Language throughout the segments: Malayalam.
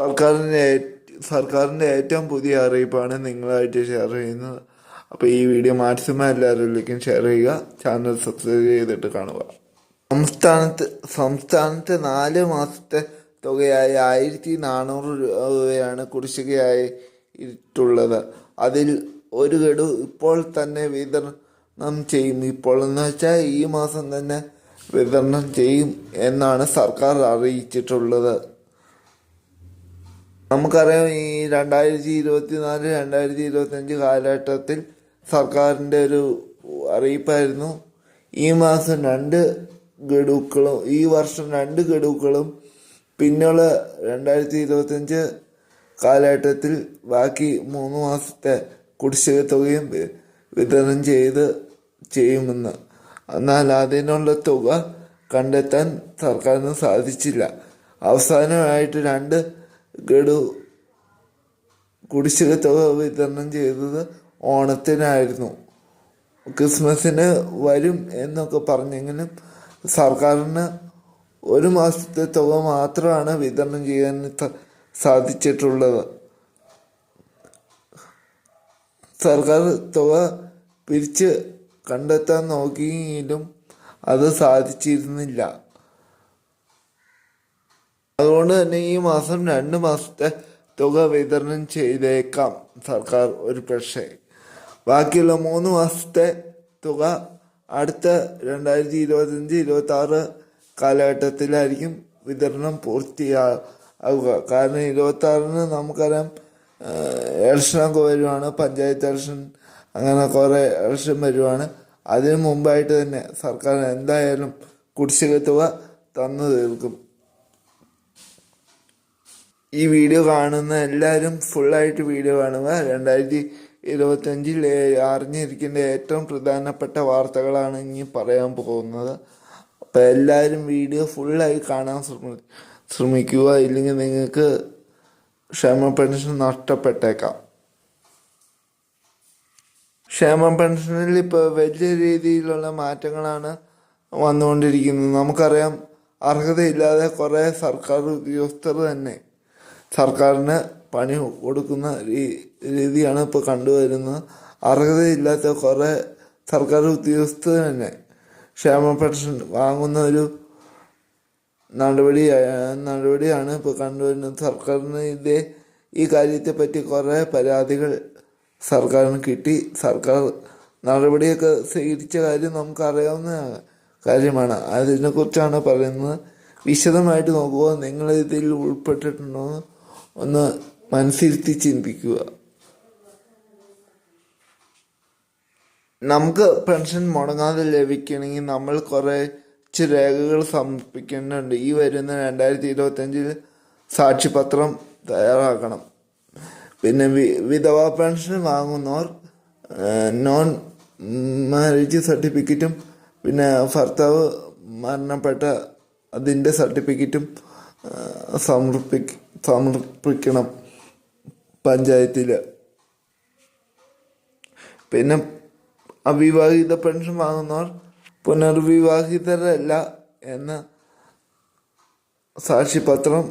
സർക്കാരിന്റെ സർക്കാരിന്റെ ഏറ്റവും പുതിയ അറിയിപ്പാണ് നിങ്ങളായിട്ട് ഷെയർ ചെയ്യുന്നത്. അപ്പോൾ ഈ വീഡിയോ മാക്സിമം എല്ലാവരിലേക്കും ഷെയർ ചെയ്യുക. ചാനൽ സബ്സ്ക്രൈബ് ചെയ്തിട്ട് കാണുക. സംസ്ഥാനത്ത് സംസ്ഥാനത്ത് നാല് മാസത്തെ തുകയായി ആയിരത്തി നാനൂറ് രൂപയാണ് കുടിശ്ശികയായി ഇട്ടുള്ളത് അതിൽ ഒരു ഗഡു ഇപ്പോൾ തന്നെ വിതരണം ചെയ്യും. ഇപ്പോൾ എന്ന് വെച്ചാൽ ഈ മാസം തന്നെ വിതരണം ചെയ്യും എന്നാണ് സർക്കാർ അറിയിച്ചിട്ടുള്ളത്. നമുക്കറിയാം ഈ രണ്ടായിരത്തി ഇരുപത്തി നാല് രണ്ടായിരത്തി ഇരുപത്തഞ്ച് കാലഘട്ടത്തിൽ സർക്കാരിന്റെ ഒരു അറിയിപ്പായിരുന്നു. ഈ മാസം രണ്ട് ഗഡുക്കളും ഈ വർഷം രണ്ട് ഗഡുക്കളും പിന്നുള്ള രണ്ടായിരത്തി ഇരുപത്തഞ്ച് കാലഘട്ടത്തിൽ ബാക്കി മൂന്ന് മാസത്തെ കുടിശ്ശിക തുകയും വിതരണം ചെയ്ത് ചെയ്യുമെന്ന്. എന്നാൽ അതിനുള്ള തുക കണ്ടെത്താൻ സർക്കാരിന് സാധിച്ചില്ല. അവസാനമായിട്ട് രണ്ട് ഗഡു കുടിശ്ശിക തുക വിതരണം ചെയ്തത് ഓണത്തിനായിരുന്നു. ക്രിസ്മസിന് വരും എന്നൊക്കെ പറഞ്ഞെങ്കിലും സർക്കാരിന് ഒരു മാസത്തെ തുക മാത്രമാണ് വിതരണം ചെയ്യാൻ സാധിച്ചിട്ടുള്ളത്. സർക്കാർ തുക പിരിച്ച് കണ്ടെത്താൻ നോക്കിയെങ്കിലും അത് സാധിച്ചിരുന്നില്ല. അതുകൊണ്ട് തന്നെ ഈ മാസം രണ്ട് മാസത്തെ തുക വിതരണം ചെയ്തേക്കാം സർക്കാർ ഒരു പക്ഷേ. ബാക്കിയുള്ള മൂന്ന് മാസത്തെ തുക അടുത്ത രണ്ടായിരത്തി ഇരുപത്തഞ്ച് ഇരുപത്തി ആറ് കാലഘട്ടത്തിലായിരിക്കും വിതരണം പൂർത്തിയാവുക. കാരണം ഇരുപത്തി ആറിന് നമുക്കറിയാം ഇലക്ഷനൊക്കെ വരുവാണ് പഞ്ചായത്ത് ഇലക്ഷൻ അങ്ങനെ കുറേ ഇലക്ഷൻ വരുവാണ്. അതിനു മുമ്പായിട്ട് തന്നെ സർക്കാർ എന്തായാലും കുടിശ്ശിക തുക തന്നു തീർക്കും. ഈ വീഡിയോ കാണുന്ന എല്ലാവരും ഫുള്ളായിട്ട് വീഡിയോ കാണുക. രണ്ടായിരത്തി ഇരുപത്തഞ്ചിൽ അറിഞ്ഞിരിക്കേണ്ട ഏറ്റവും പ്രധാനപ്പെട്ട വാർത്തകളാണ് ഇനി പറയാൻ പോകുന്നത്. അപ്പോൾ എല്ലാവരും വീഡിയോ ഫുള്ളായി കാണാൻ ശ്രമി ശ്രമിക്കുക. ഇല്ലെങ്കിൽ നിങ്ങൾക്ക് ക്ഷേമ പെൻഷൻ നഷ്ടപ്പെട്ടേക്കാം. ക്ഷേമ പെൻഷനിൽ ഇപ്പോൾ വലിയ രീതിയിലുള്ള മാറ്റങ്ങളാണ് വന്നുകൊണ്ടിരിക്കുന്നത്. നമുക്കറിയാം അർഹതയില്ലാതെ കുറേ സർക്കാർ ഉദ്യോഗസ്ഥർ തന്നെ സർക്കാരിന് പണി കൊടുക്കുന്ന രീതിയാണ് ഇപ്പോൾ കണ്ടുവരുന്നത്. അർഹതയില്ലാത്ത കുറേ സർക്കാർ ഉദ്യോഗസ്ഥർ തന്നെ ക്ഷേമ പെൻഷൻ വാങ്ങുന്ന ഒരു നടപടി നടപടിയാണ് ഇപ്പോൾ കണ്ടുവരുന്നത്. സർക്കാരിന് ഈ കാര്യത്തെ പറ്റി കുറേ പരാതികൾ സർക്കാരിന് കിട്ടി. സർക്കാർ നടപടിയൊക്കെ സ്വീകരിച്ച കാര്യം നമുക്കറിയാവുന്ന കാര്യമാണ്. അതിനെക്കുറിച്ചാണ് പറയുന്നത്. വിശദമായിട്ട് നോക്കുക നിങ്ങൾ ഇതിൽ ഉൾപ്പെട്ടിട്ടുണ്ടോ? ഒന്ന് മനസ്സിരുത്തി ചിന്തിക്കുക. നമുക്ക് പെൻഷൻ മുടങ്ങാതെ ലഭിക്കണമെങ്കിൽ നമ്മൾ കുറച്ച് രേഖകൾ സമർപ്പിക്കേണ്ടതുണ്ട്. ഈ വരുന്ന രണ്ടായിരത്തി ഇരുപത്തഞ്ചിൽ സാക്ഷിപത്രം തയ്യാറാക്കണം. പിന്നെ വിധവാ പെൻഷൻ വാങ്ങുന്നവർ നോൺ മാരേജ് സർട്ടിഫിക്കറ്റും പിന്നെ ഭർത്താവ് മരണപ്പെട്ട അതിന്റെ സർട്ടിഫിക്കറ്റും സമർപ്പി സമർപ്പിക്കണം പഞ്ചായത്തിൽ പിന്നെ അവിവാഹിത പെൻഷൻ വാങ്ങുന്നവർ പുനർവിവാഹിതരല്ല എന്ന സാക്ഷിപത്രം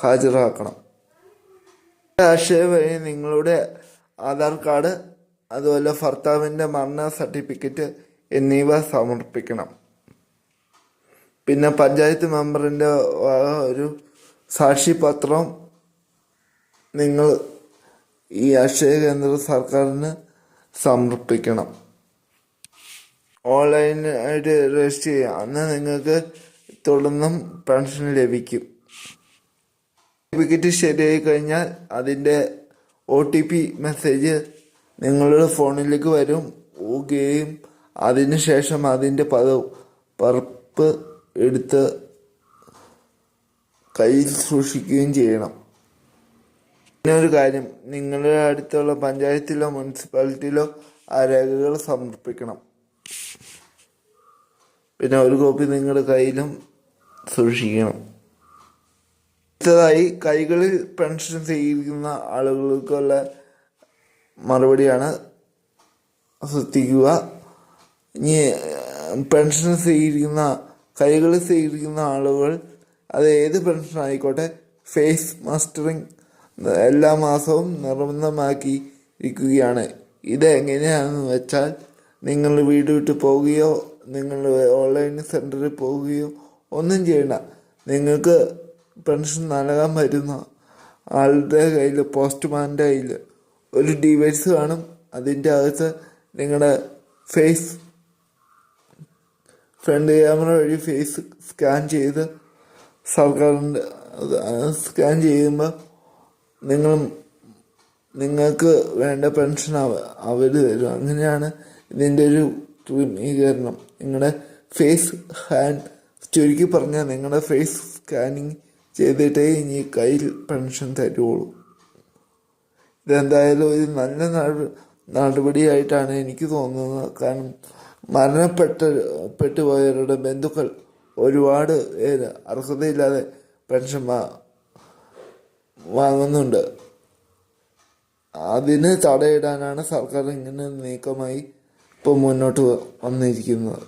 ഹാജരാക്കണം. ആശയ വഴി നിങ്ങളുടെ ആധാർ കാർഡ് അതുപോലെ ഭർത്താവിന്റെ മരണ സർട്ടിഫിക്കറ്റ് എന്നിവ സമർപ്പിക്കണം. പിന്നെ പഞ്ചായത്ത് മെമ്പറിന്റെ ഒരു സാക്ഷിപത്രം നിങ്ങൾ ഈ അക്ഷയ കേന്ദ്ര സർക്കാരിന് സമർപ്പിക്കണം. ഓൺലൈനായിട്ട് രജിസ്റ്റർ ചെയ്യാം. അന്ന് നിങ്ങൾക്ക് തുടർന്നും പെൻഷൻ ലഭിക്കും. സർട്ടിഫിക്കറ്റ് ശരിയായി കഴിഞ്ഞാൽ അതിന്റെ ഒ ടി പി മെസ്സേജ് നിങ്ങളുടെ ഫോണിലേക്ക് വരും. പോവുകയും അതിനുശേഷം അതിന്റെ പത പറിപ്പ് എടുത്ത് കയ്യിൽ സൂക്ഷിക്കുകയും ചെയ്യണം. പിന്നെ ഒരു കാര്യം നിങ്ങളുടെ അടുത്തുള്ള പഞ്ചായത്തിലോ മുനിസിപ്പാലിറ്റിയിലോ ആ രേഖകൾ സമർപ്പിക്കണം. പിന്നെ ഒരു കോപ്പി നിങ്ങളുടെ കയ്യിലും സൂക്ഷിക്കണം. അടുത്തതായി കൈകളിൽ പെൻഷൻ സ്വീകരിക്കുന്ന ആളുകൾക്കുള്ള മറുപടിയാണ് ശ്രദ്ധിക്കുക. ഇനി പെൻഷൻ സ്വീകരിക്കുന്ന കൈകളിൽ സ്വീകരിക്കുന്ന ആളുകൾ അത് ഏത് പെൻഷൻ ആയിക്കോട്ടെ ഫേസ് മാസ്റ്ററിങ് എല്ലാ മാസവും നിർബന്ധമാക്കിയിരിക്കുകയാണ്. ഇത് എങ്ങനെയാണെന്ന് വെച്ചാൽ നിങ്ങൾ വീട് വിട്ട് പോവുകയോ നിങ്ങൾ ഓൺലൈൻ സെന്ററിൽ പോവുകയോ ഒന്നും ചെയ്യണ്ട. നിങ്ങൾക്ക് പെൻഷൻ നൽകാൻ വരുന്ന ആളുടെ കയ്യിൽ പോസ്റ്റ്മാന്റെ കയ്യിൽ ഒരു ഡിവൈസ് കാണും. അതിന്റെ അകത്ത് നിങ്ങളുടെ ഫേസ് ഫ്രണ്ട് ക്യാമറ വഴി ഫേസ് സ്കാൻ ചെയ്ത് സർക്കാരിന്റെ സ്കാൻ ചെയ്യുമ്പോൾ നിങ്ങൾ നിങ്ങൾക്ക് വേണ്ട പെൻഷൻ അവ അവർ തരും. അങ്ങനെയാണ് ഇതിന്റെ ഒരു ക്രമീകരണം നിങ്ങളുടെ ഫേസ് ഹാൻഡ് ചുരുക്കി പറഞ്ഞാൽ നിങ്ങളുടെ ഫേസ് സ്കാനിങ് ചെയ്തിട്ടേ ഇനി കയ്യിൽ പെൻഷൻ തരുള്ളൂ. ഇതെന്തായാലും ഒരു നല്ല നട- നടപടിയായിട്ടാണ് എനിക്ക് തോന്നുന്നത്. കാരണം മരണപ്പെട്ട പെട്ടുപോയവരുടെ ബന്ധുക്കൾ ഒരുപാട് പേര് അർഹതയില്ലാതെ പെൻഷൻ വാങ്ങുന്നുണ്ട്. അതിന് തടയിടാനാണ് സർക്കാർ ഇങ്ങനെ നീക്കമായി ഇപ്പോൾ മുന്നോട്ട് വന്നിരിക്കുന്നത്.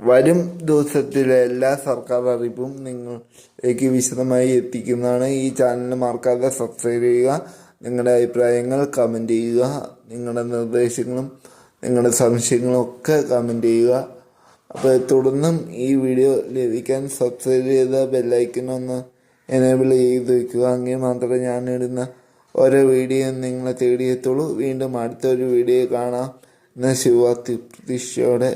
വരും ദിവസത്തിലെ എല്ലാ സർക്കാർ അറിയിപ്പും നിങ്ങളിലേക്ക് വിശദമായി എത്തിക്കുന്നതാണ്. ഈ ചാനൽ മറക്കാതെ സബ്സ്ക്രൈബ് ചെയ്യുക. നിങ്ങളുടെ അഭിപ്രായങ്ങൾ കമന്റ് ചെയ്യുക. നിങ്ങളുടെ നിർദ്ദേശങ്ങളും നിങ്ങളുടെ സംശയങ്ങളൊക്കെ കമന്റ് ചെയ്യുക. അപ്പോൾ തുടർന്നും ഈ വീഡിയോ ലഭിക്കാൻ സബ്സ്ക്രൈബ് ചെയ്ത ബെല്ലൈക്കനൊന്ന് എനേബിൾ ചെയ്ത് വെക്കുക. അങ്ങനെ മാത്രമേ ഞാൻ ഇടുന്ന ഓരോ വീഡിയോ നിങ്ങളെ തേടിയെത്തുള്ളൂ വീണ്ടും അടുത്തൊരു വീഡിയോ കാണാം. എന്ന ശിവാത്തി പ്രതീക്ഷയോടെ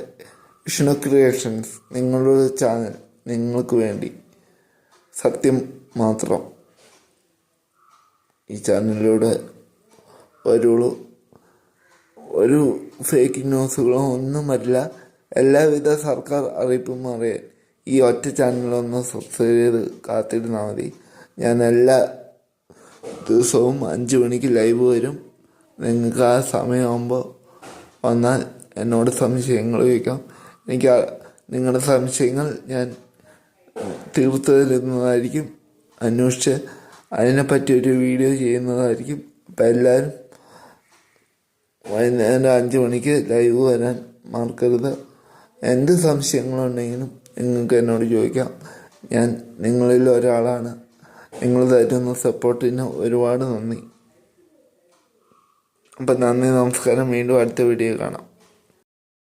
വിഷ്ണു ക്രിയേഷൻസ് നിങ്ങളുടെ ചാനൽ നിങ്ങൾക്ക് വേണ്ടി. സത്യം മാത്രം ഈ ചാനലിലൂടെ വരുള്ളൂ. ഒരു ഫേക്ക് ന്യൂസുകളോ ഒന്നും വരില്ല എല്ലാവിധ സർക്കാർ അറിയിപ്പും അറിയാൻ ഈ ഒറ്റ ചാനലൊന്ന് സബ്സ്ക്രൈബ് ചെയ്ത് കാത്തിരുന്നാൽ മതി. ഞാൻ എല്ലാ ദിവസവും അഞ്ച് മണിക്ക് ലൈവ് വരും. നിങ്ങൾക്ക് ആ സമയമാകുമ്പോൾ വന്നാൽ എന്നോട് സംശയങ്ങൾ ചോദിക്കാം. എനിക്ക് നിങ്ങളുടെ സംശയങ്ങൾ ഞാൻ തീർത്തു തരുന്നതായിരിക്കും അന്വേഷിച്ച് അതിനെപ്പറ്റി ഒരു വീഡിയോ ചെയ്യുന്നതായിരിക്കും. അപ്പം എല്ലാവരും വൈകുന്നേരം അഞ്ച് മണിക്ക് ലൈവ് വരാൻ മറക്കരുത്. എന്ത് സംശയങ്ങളുണ്ടെങ്കിലും നിങ്ങൾക്ക് എന്നോട് ചോദിക്കാം. ഞാൻ നിങ്ങളിൽ ഒരാളാണ്. നിങ്ങൾ തരുന്ന സപ്പോർട്ടിന് ഒരുപാട് നന്ദി. അപ്പം നന്ദി നമസ്കാരം. വീണ്ടും അടുത്ത വീഡിയോ കാണാം.